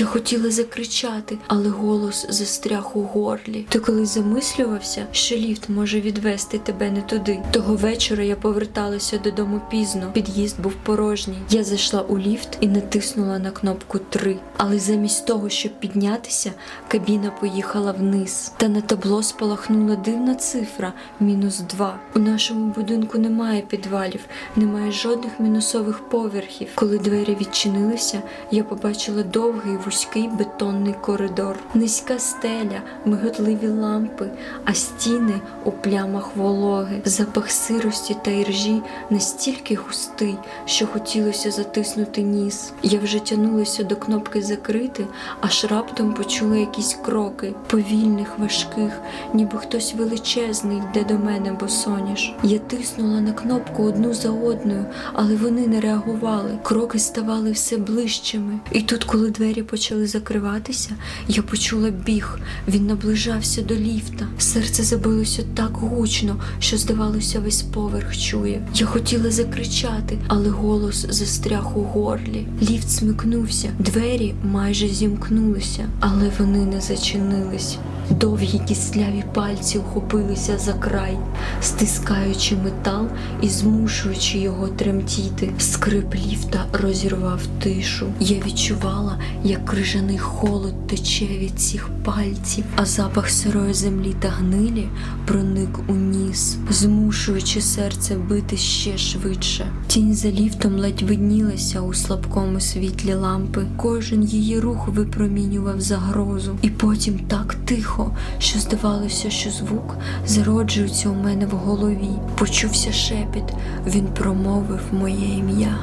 Я хотіла закричати, але голос застряг у горлі. Ти коли замислювався, що ліфт може відвести тебе не туди. Того вечора я поверталася додому пізно. Під'їзд був порожній. Я зайшла у ліфт і натиснула на кнопку 3. Але замість того, щоб піднятися, кабіна поїхала вниз. Та на табло спалахнула дивна цифра мінус 2. У нашому будинку немає підвалів, немає жодних мінусових поверхів. Коли двері відчинилися, я побачила довгий вузький бетонний коридор, низька стеля, миготливі лампи, а стіни у плямах вологи, запах сирості та іржі настільки густий, що хотілося затиснути ніс. Я вже тянулася до кнопки закрити, аж раптом почула якісь кроки, повільних, важких, ніби хтось величезний йде до мене босоніж. Я тиснула на кнопку одну за одною, але вони не реагували. Кроки ставали все ближчими. І тут, коли двері почали закриватися, я почула біг. Він наближався до ліфта. Серце забилося так гучно, що здавалося, весь поверх чує. Я хотіла закричати, але голос застряг у горлі. Ліфт смикнувся, двері майже зімкнулися, але вони не зачинились. Довгі кисляві пальці вхопилися за край, стискаючи метал і змушуючи його тремтіти. Скрип ліфта розірвав тишу. Я відчувала, як крижаний холод тече від цих пальців, а запах сирої землі та гнилі проник у ніс, змушуючи серце бити ще швидше. Тінь за ліфтом ледь виднілася у слабкому світлі лампи. Кожен її рух випромінював загрозу, і потім так тихо, що здавалося, що звук зароджується у мене в голові. Почувся шепіт. Він промовив моє ім'я.